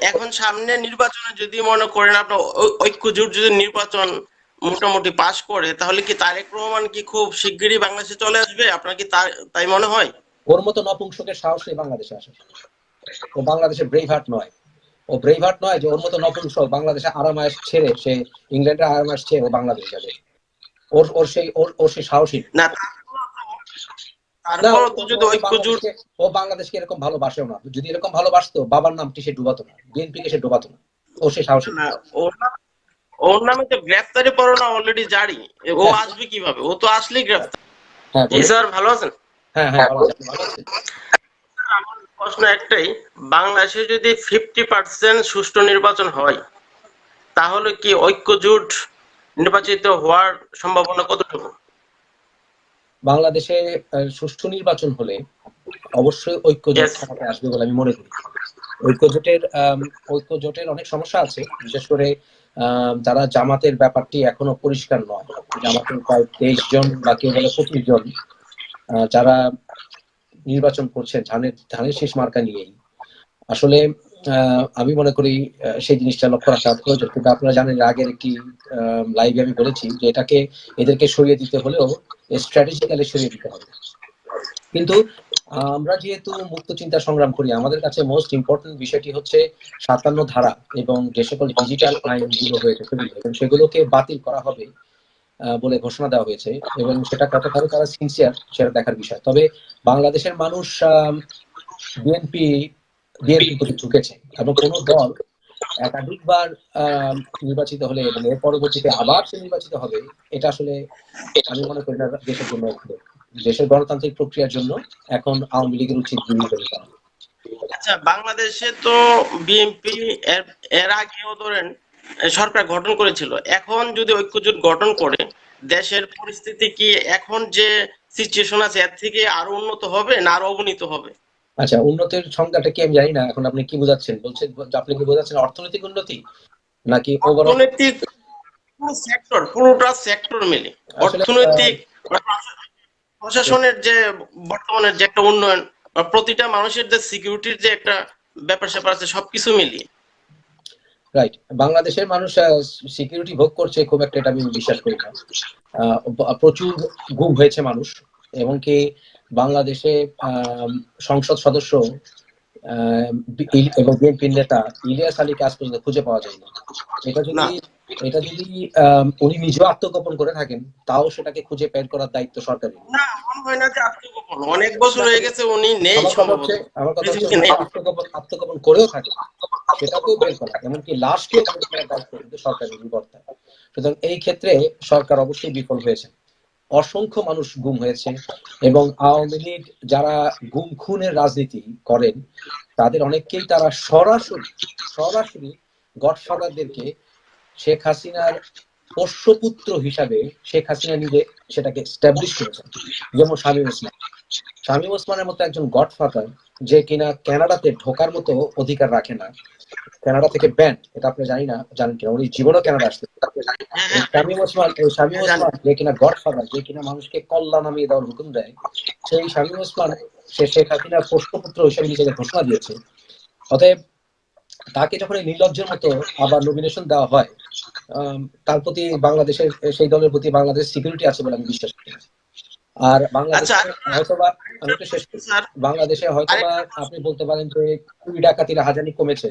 এখন সামনে নির্বাচনে যদি মনে করেন আপনার ঐক্য জোট যদি নির্বাচন মোটামুটি পাশ করে তাহলে কি তারেক রহমান কি খুব শিগগিরই বাংলাদেশে চলে আসবে? আপনার কি তাই মনে হয়? ওর মতো নপুংসকের সাহস নেই বাংলাদেশে আসে। ও বাংলাদেশে ব্রেভ হার্ট নয়। ও ব্রেভ হার্ট নয় যে ওর মতো নপুংসক বাংলাদেশে আরামায়াস ছেড়ে সে ইংল্যান্ডের আরামায়াস ছেড়ে ও বাংলাদেশ যাবে। ওর ওর সেই ওর ওর সেই সাহসী না যদি ঐক্য জোট ও বাংলাদেশকে এরকম ভালোবাসেও না। যদি এরকম ভালোবাসতো বাবার নামটি সে ডুবাতো না? বিএনপি কে সে ডুবাতো না। ও সে সাহসী। না ওর নামে তো গ্রেফতারি পরোয়ানা অলরেডি জারি। ও হ্যাঁ। আসবে কীভাবে? ও তো আসলেই গ্রেফতার হ্যাঁ স্যার ভালো আছেন? হ্যাঁ হ্যাঁ ভালো আছি, ভালো আছি। আমার প্রশ্ন একটাই বাংলাদেশে যদি ফিফটি পার্সেন্ট সুষ্ঠু নির্বাচন হয় তাহলে কি ঐক্য জোট নির্বাচিত হওয়ার সম্ভাবনা কতটুকু? বাংলাদেশে সুষ্ঠু নির্বাচন হলে অবশ্যই ঐক্যজোট. ক্ষমতায় আসবে বলে আমি মনে করি। ঐক্যজোটের ঐক্যজোটের অনেক সমস্যা আছে বিশেষ করে যারা জামাতের ব্যাপারটি এখনও পরিষ্কার নয়। জামাতের প্রায় তেইশ জন বা কেউ বলে পঁচিশ জন যারা নির্বাচন করছেন ধানের ধানের শেষ মার্কা নিয়েই। আসলে আহ, আমি মনে করি সেই জিনিসটা লক্ষ্য রাখা প্রয়োজন। কিন্তু আপনারা জানেন আগের একটি লাইভে আমি বলেছি যে এটাকে এদেরকে সরিয়ে দিতে হলেও স্ট্র্যাটেজিক্যালি সরিয়ে দিতে হবে। কিন্তু আমরা যেহেতু মুক্ত চিন্তা সংগ্রাম করি, আমাদের কাছে মোস্ট ইম্পর্টেন্ট বিষয়টি হচ্ছে সাতান্ন ধারা এবং যে সকল ডিজিটাল আইনগুলো হয়েছে সেগুলোকে বাতিল করা হবে বলে ঘোষণা দেওয়া হয়েছে এবং সেটা কতখানি তারা সিনসিয়ার সেটা দেখার বিষয়। তবে বাংলাদেশের মানুষ বিএনপি বিএনপি প্রতি ঝুঁকেছে এবং কোনো দল একাধিকবার নির্বাচিত হলে এবং এর পরবর্তীতে আবার সে নির্বাচিত হবে, এটা আসলে আমি মনে করি না দেশের জন্য দেশের গণতান্ত্রিক প্রক্রিয়ার জন্য এখন আওয়ামী লীগের উচিত আচ্ছা বাংলাদেশে তো বিএনপি এর আগেও ধরেন, সরকার গঠন করেছিল। এখন যদি ঐক্যজোট গঠন করে, দেশের পরিস্থিতি কি এখন যে সিচুয়েশন আছে, এর থেকে আরও উন্নত হবে না আরও অবনীত হবে? আচ্ছা উন্নতির সংজ্ঞাটা কি আমি জানি না এখন আপনি কি বোঝাচ্ছেন? বলছেন আপনি কি বোঝাচ্ছেন অর্থনৈতিক উন্নতি নাকি অর্থনৈতিক সেক্টর পুরোটা সেক্টর মিলে। অর্থনৈতিক প্রশাসনের যে বর্তমানের যে একটা উন্নয়ন প্রতিটা মানুষের যে সিকিউরিটির যে একটা ব্যাপার স্যাপার আছে সবকিছু মিলিয়ে। রাইট বাংলাদেশের মানুষ সিকিউরিটি ভোগ করছে খুব একটা এটা আমি বিশ্বাস করি না। প্রচুর গুম হয়েছে মানুষ এবং কি বাংলাদেশে সংসদ সদস্য এবং বিএনপির নেতা ইলিয়াস আলীকে আজ পর্যন্ত খুঁজে পাওয়া যায়নি। এটা যদি এটা যদি উনি নিজেও আত্মগোপন করে থাকেন তাও সেটাকে খুঁজে বের করার দায়িত্ব সরকারের না হয় না যে আত্মগোপন। অনেক বছর হয়ে গেছে উনি নেই সম্ভবত। আমার কথা হচ্ছে আত্মগোপন আত্মগোপন করেও থাকে সেটাকেও বের করা। এমনকি কিন্তু সরকারের বিবর্তায় সুতরাং এই ক্ষেত্রে সরকার অবশ্যই বিফল হয়েছে। অসংখ্য মানুষ গুম হয়েছে এবং আওয়ামী লীগ যারা গুম খুনের রাজনীতি করেন, তাদের অনেককেই তারা সরাসরি সরাসরি গডফাদারদেরকে শেখ হাসিনার পোষ্যপুত্র হিসাবে শেখ হাসিনা নিজে সেটাকে স্ট্যাবলিশ করেছেন। যেমন শামীম ওসমান। শামীম ওসমানের মতো একজন গডফাদার যে কিনা কানাডাতে ঢোকার মতো অধিকার রাখে না। কানাডা থেকে ব্যান্ড এটা আপনি জানি না জানেন কিনা উনি জীবনও কানাডা আসতে হ্যাঁ, হ্যাঁ। শামীম ওসমান এই শামীম ওসমান যে কিনা গডফাদার যে কিনা মানুষকে কল্লা নামিয়ে দেওয়ার হুকুম দেয় সেই শামীম ওসমান সে শেখ হাসিনার পোষ্যপুত্র হিসেবে নিজেকে ঘোষণা দিয়েছে। অতএব তাকে যখন এই নির্লজ্জের মতো আবার নমিনেশন দেওয়া হয় তার প্রতি বাংলাদেশের সেই দলের প্রতি বাংলাদেশ সিকিউরিটি আছে বলে আমি বিশ্বাস করি আর বাংলাদেশে আচ্ছা। হয়তোবা আমি শেষ বাংলাদেশে হয়তোবা আপনি বলতে পারেন যে চুরি ডাকাতির হাজানি কমেছে।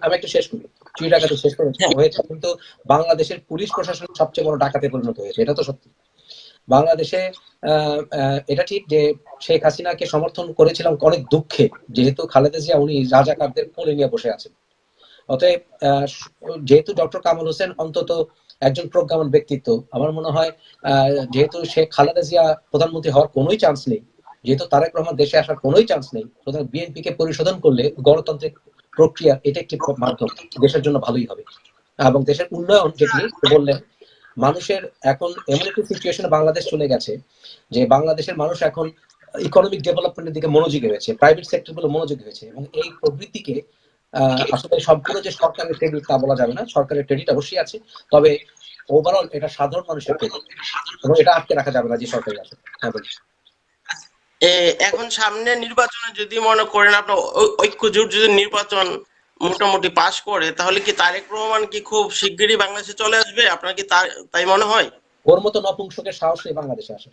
আমি- একটু শেষ করি। চুরি ডাকাতি শেষ করেছে হয়েছে কিন্তু বাংলাদেশের পুলিশ প্রশাসন সবচেয়ে বড় ডাকাতে পরিণত হয়েছে। এটা তো সত্যি। বাংলাদেশে এটা ঠিক যে শেখ হাসিনাকে সমর্থন করেছিলাম অনেক দুঃখে। যেহেতু খালেদা জিয়া উনি রাজাকারদের কোলে নিয়ে বসে আছেন। অতএব আহ, যেহেতু ডক্টর কামাল হোসেন অন্তত একজন প্রজ্ঞাপন ব্যক্তিত্ব। আমার মনে হয় যেহেতু শেখ খালেদা জিয়া প্রধানমন্ত্রী হওয়ার কোনোই চান্স নেই, যেহেতু তারেক রহমান দেশে আসার কোনোই চান্স নেই, সুতরাং বিএনপি কে পরিশোধন করলে গণতান্ত্রিক প্রক্রিয়া এটা একটি মাধ্যম, দেশের জন্য ভালোই হবে। এবং দেশের উন্নয়ন যেটি বললেন মানুষের এখন এমন একটি সিচুয়েশনে বাংলাদেশ চলে গেছে, যে বাংলাদেশের মানুষ এখন ইকোনমিক ডেভেলপমেন্টের দিকে মনোযোগী হয়েছে প্রাইভেট সেক্টরগুলো মনোযোগী হয়েছে, এবং এই প্রবৃত্তিকে আসলে সম্পূর্ণ যে সরকারের ক্রেডিট তা বলা যাবে না সরকারের ক্রেডিট অবশ্যই আছে। তবে ওভারঅল এটা সাধারণ মানুষের ক্রেডিট এবং এটা আটকে রাখা যাবে না যে সরকারি আছে। হ্যাঁ। এখন সামনে নির্বাচনে যদি মনে করেন আপনার ঐক্য জোট যদি নির্বাচন মোটামুটি পাশ করে তাহলে কি তারেক রহমান কি খুব শিগগিরই বাংলাদেশে চলে আসবে? আপনার কি তাই মনে হয়? ওর মতো নপুংসকের সাহস নেই বাংলাদেশে আসে।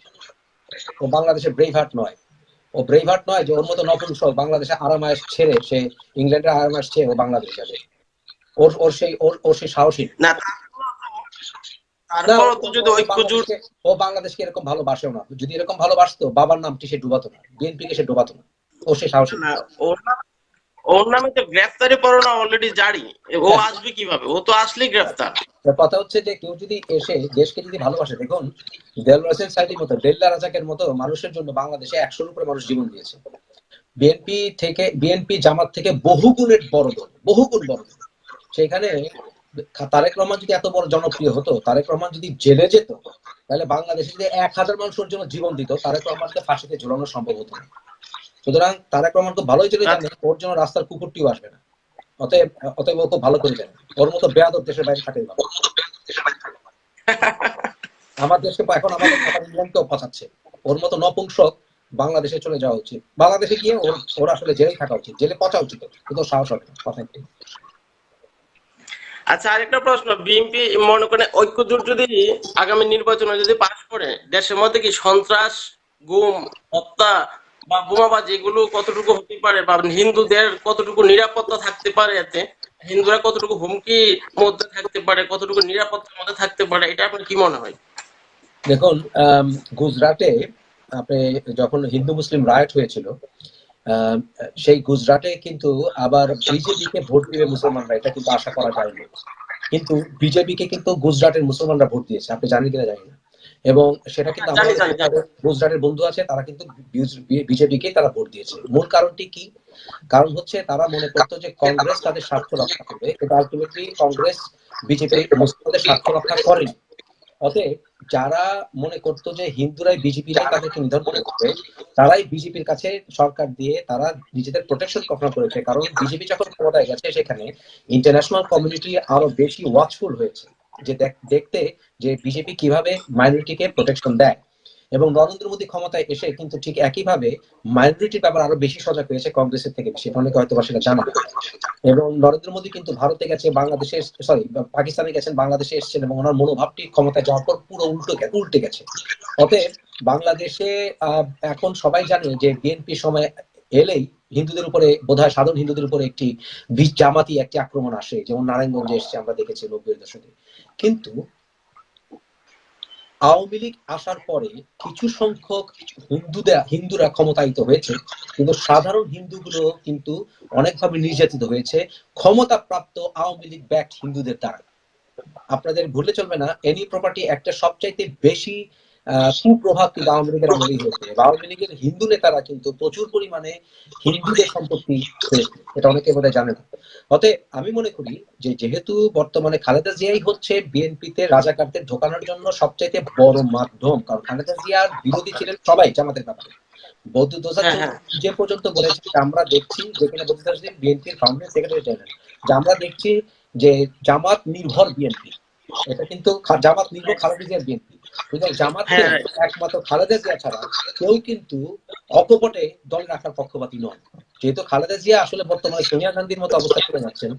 বাংলাদেশের ব্রেভ হার্ট নয়। ও ব্রেভার্ট নয় যে ওর মতো নপুংসক বাংলাদেশে আরামায়াস ছেড়ে সে ইংল্যান্ডের আরামায়াস ছেড়ে ও বাংলাদেশ যাবে। ওর ওর সেই ওর ওর সেই সাহসী। না ও- বাংলাদেশকে- এরকম ভালোবাসেও না। যদি এরকম ভালোবাসতো বাবার নামটি সে ডুবাতো না? বিএনপি কে সে ডুবাতো না। ও সে সাহসী। না ওর নামে ওর নামে তো গ্রেফতারি পরোয়ানা অলরেডি জারি। ও আসবে কীভাবে? ও তো আসলেই গ্রেফতার। কথা হচ্ছে যে কেউ যদি এসে দেশকে যদি ভালোবাসে দেখুন দেলোয়ার হোসেন সাইদির মতো ডেল্লা রাজাকের মতো মানুষের জন্য বাংলাদেশে একশোর উপরে মানুষ জীবন দিয়েছে। বিএনপি থেকে বিএনপি জামাত থেকে বহু গুণের বড় দল বহু গুণ বড় দল। সেখানে তারেক রহমান যদি এত বড় জনপ্রিয় হতো তারেক রহমান যদি জেলে যেত তাহলে বাংলাদেশে যদি এক হাজার মানুষের জন্য জীবন দিত তারেক রহমানকে ফাঁসিতে ঝুলানো সম্ভব হতো না। সুতরাং তারেক রহমান খুব ভালোই চলে জানে ওর জন্য রাস্তার কুকুরটিও আসবে না। অতএব অতএব ও খুব ভালো করে জানে। ওর মতো বেয়াদব দেশের বাইরে থাকে না আমার দেশকে এখন আমাদের ইংল্যান্ডকেও ফসাচ্ছে। ওর মতো নপুংসক বাংলাদেশে চলে যাওয়া উচিত। বাংলাদেশে গিয়ে ওর ওর আসলে জেলে থাকা উচিত। জেলে পচা উচিত। কিন্তু সাহস হবে না কথা একটি আচ্ছা আরেকটা প্রশ্ন। বিএনপি মনে করেন ঐক্যজোট যদি আগামী নির্বাচনে যদি পাশ করে দেশের মধ্যে কি সন্ত্রাস গুম হত্যা বা বোমাবাজি এগুলো কতটুকু হতে পারে বা হিন্দুদের কতটুকু নিরাপত্তা থাকতে পারে এতে? হিন্দুরা কতটুকু হুমকি মধ্যে থাকতে পারে, কতটুকু নিরাপত্তার মধ্যে থাকতে পারে, এটা আপনার কি মনে হয়? দেখুন গুজরাটে আপনি যখন হিন্দু মুসলিম রায়ট হয়েছিল সেই গুজরাটে কিন্তু আবার বিজেপিকে ভোট দিবে মুসলমানরা, এটা কিন্তু আশা করা যায়নি। কিন্তু বিজেপিকে কিন্তু গুজরাটের মুসলমানরা ভোট দিয়েছে, আপনি জানেন কিনা জানি না। এবং সেটা কিন্তু জানি। গুজরাটের বন্ধু আছে তারা কিন্তু বিজেপিকে তারা ভোট দিয়েছে। মূল কারণটি কি? কারণ হচ্ছে তারা মনে করতো যে কংগ্রেস তাদের স্বার্থ রক্ষা করবে। কিন্তু আলটিমেটলি কংগ্রেস বিজেপি মুসলিমদের স্বার্থ রক্ষা করেনি। অতএব যারা মনে করতো যে হিন্দুরাই বিজেপিরাই তাদেরকে নিধন করে করবে তারাই বিজেপির কাছে সরকার দিয়ে তারা নিজেদের প্রোটেকশন কখনো করেছে। কারণ বিজেপি যখন ক্ষমতায় গেছে সেখানে ইন্টারন্যাশনাল কমিউনিটি আরও বেশি ওয়াচফুল হয়েছে। যে দেখ- দেখতে যে বিজেপি কীভাবে মাইনরিটিকে প্রোটেকশন দেয়। এবং নরেন্দ্র মোদী ক্ষমতায় এসে কিন্তু ঠিক একইভাবে মাইনরিটির ব্যাপার আরও বেশি সজাগ হয়েছে কংগ্রেসের থেকে বেশি। অনেকে হয়তো সেটা জানা এবং নরেন্দ্র মোদী কিন্তু ভারতে গেছে, বাংলাদেশে সরি পাকিস্তানে গেছেন, বাংলাদেশে এসেছেন এবং ওনার মনোভাবটি ক্ষমতায় যাওয়ার পর পুরো উল্টো উল্টে গেছে। অতএব বাংলাদেশে এখন সবাই জানে যে বিএনপি সময় এলেই হিন্দুদের উপরে বোধহয় সাধারণ হিন্দুদের উপরে একটি জামাতি একটি আক্রমণ আসে যেমন নারায়ণগঞ্জে এসছে আমরা দেখেছি নব্বই দশকে। কিন্তু আওয়ামী লীগ আসার পরে কিছু সংখ্যক হিন্দুদের হিন্দুরা ক্ষমতায়িত হয়েছে কিন্তু সাধারণ হিন্দুগুলো কিন্তু অনেকভাবে নির্যাতিত হয়েছে। ক্ষমতাপ্রাপ্ত আওয়ামী লীগ ব্যাক হিন্দুদের দ্বারা। আপনাদের ভুলে চলবে না এনি প্রপার্টি একটা সবচাইতে বেশি কুপ্রভাব কিন্তু আওয়ামী লীগের আমলেই হয়েছে। আওয়ামী লীগের হিন্দু নেতারা কিন্তু প্রচুর পরিমাণে হিন্দুদের সম্পত্তি এটা অনেকে বোধহয় জানে না। অতএব আমি মনে করি যে যেহেতু বর্তমানে খালেদা জিয়াই হচ্ছে বিএনপিতে রাজাকারদের ঢোকানোর জন্য সবচাইতে বড় মাধ্যম কারণ খালেদা জিয়ার বিরোধী ছিলেন সবাই জামাতের ব্যাপারে। বৌদ্ধ দোষা হ্যাঁ, হ্যাঁ। যে পর্যন্ত বলেছে যে আমরা দেখছি যেখানে বৌদ্ধ দোষা বিএনপির ফাউন্ডার সেক্রেটারি জেনারেল যে আমরা দেখছি যে জামাত নির্ভর বিএনপি এটা কিন্তু জামাত নির্ভর খালেদা জিয়ার বিএনপি। হ্যাঁ। একমাত্র খালেদা জিয়া ছাড়া কেউ কিন্তু অকপটে দল রাখার পক্ষপাতী নন যেহেতু খালেদা জিয়া আসলে বর্তমানে সোনিয়া গান্ধীর মতো অবস্থা করে যাচ্ছেন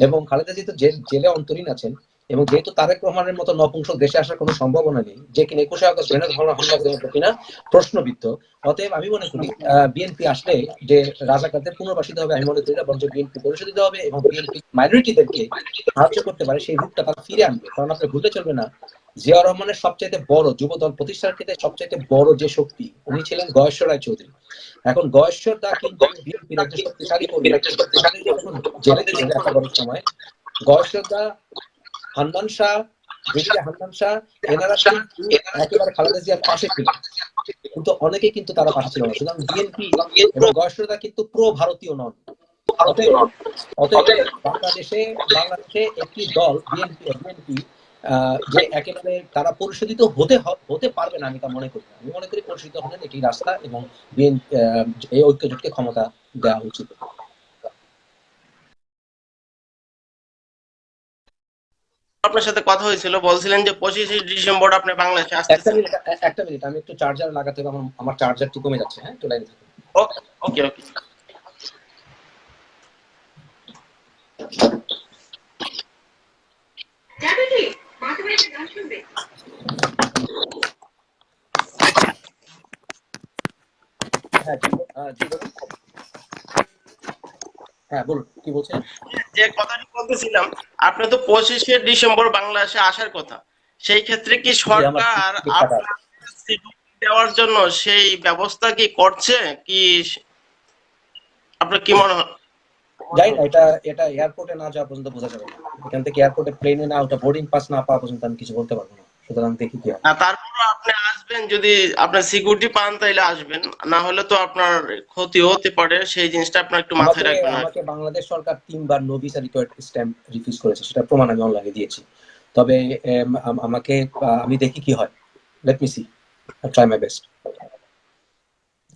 এবং খালেদা জিয়া তো জেলে অন্তরীণ আছেন এবং যেহেতু তারেক রহমানের মতো নপুংসক দেশে আসার কোনো সম্ভাবনা নেই যে কিনা একুশে আগস্ট ভেনের হামলা হামলা করবে কিনা প্রশ্নবিদ্ধ। অতএব আমি মনে করি বিএনপি আসলে যে রাজাকারদের পুনর্বাসিত হবে আমি মনে করি না বরঞ্চ বিএনপি পরিশোধিত হবে এবং বিএনপি মাইনরিটিদেরকে সাহায্য করতে পারে সেই রূপটা তারা ফিরে আনবে। কারণ আপনি ভুলতে চলবে না। জিয়া রহমানের সবচাইতে বড় যুব দল প্রতিষ্ঠার ক্ষেত্রে সবচাইতে বড় যে শক্তি, উনি ছিলেন গয়েশ্বর রায় চৌধুরী। এখন গয়েশ্বর দা কিন্তু বিএনপির ছিলেন সময়, গয়েশ্বর দা, হান্নান শাহ ব্রিগেডিয়ার হান্নান শাহ, এনারা একেবারে খালেদা জিয়ার পাশে ছিল কিন্তু অনেকে কিন্তু তারা পাশে ছিল না। সুতরাং বিএনপি এবং গয়েশ্বরদা কিন্তু প্রো ভারতীয় নন অতএব বাংলাদেশে বাংলাদেশে একটি দল, বিএনপি বিএনপি যে একেবারে তারা পরিশোধিত হতে হতে পারবে না আমি তা মনে করি আমি মনে করি পরিশোধিত হলেন এটি রাস্তা এবং এই ঐক্যজোটকে ক্ষমতা দেওয়া উচিত। আপনার সাথে কথা হয়েছিল বলছিলেন যে পঁচিশে ডিসেম্বর আপনি বাংলাদেশে একটা মিনিট একটা মিনিট আমি একটু চার্জার লাগাতে আমার আমার চার্জারটি কমে যাচ্ছে হ্যাঁ একটু লাইনে থাকুন। ওকে ওকে আহ, হ্যাঁ বলুন কি বলছেন? যে কথাটি বলতেছিলাম আপনি তো পঁচিশে ডিসেম্বর বাংলাদেশে আসার কথা। সেই ক্ষেত্রে কি সরকার আপনার দেওয়ার জন্য সেই ব্যবস্থা কি করছে? কি আপনার কি মনে হয়? যাই না এটা এটা এয়ারপোর্টে না যাওয়া পর্যন্ত বোঝা যাবে না। এখান থেকে এয়ারপোর্টে প্লেনে না ওটা বোর্ডিং পাস না পাওয়া পর্যন্ত আমি কিছু বলতে পারব না। সুতরাং দেখি কি হয়। তারপর আপনি আসবেন যদি আপনার সিকিউরিটি পান তাইলে আসবেন। না হলে তো আপনার ক্ষতি হতে পারে সেই জিনিসটা আপনার একটু মাথায় রাখবেন আমাকে বাংলাদেশ সরকার তিনবার নো ভিসা স্ট্যাম্প রিফিউজ করেছে সেটা প্রমাণ আমি অনলাইনে দিয়েছি। তবে আমাকে আমি দেখি কি হয়। Let me see try my best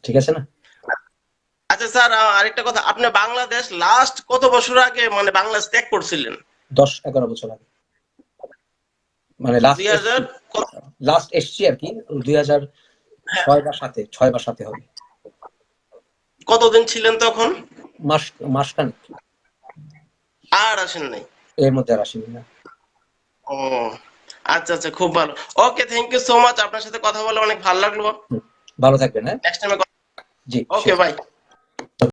ঠিক আছে না? আচ্ছা স্যার আরেকটা কথা। আপনি বাংলাদেশ লাস্ট কত বছর আগে মানে বাংলাদেশ ত্যাগ করছিলেন? দশ এগারো বছর আগে। মানে লাস্ট লাস্ট এসছি। আর কি দুই হাজার ছয় বা সাতে ছয় বা সাতে হবে। কতদিন ছিলেন তখন? মাস মাসখানেক। আর আসেন নাই? এর মধ্যে আর আসিনি না। ও আচ্ছা আচ্ছা খুব ভালো। Okay thank you so much আপনার সাথে কথা বলে অনেক ভালো লাগল। ভালো থাকবেন হ্যাঁ। নেক্সট টাইমে জি ওকে. বাই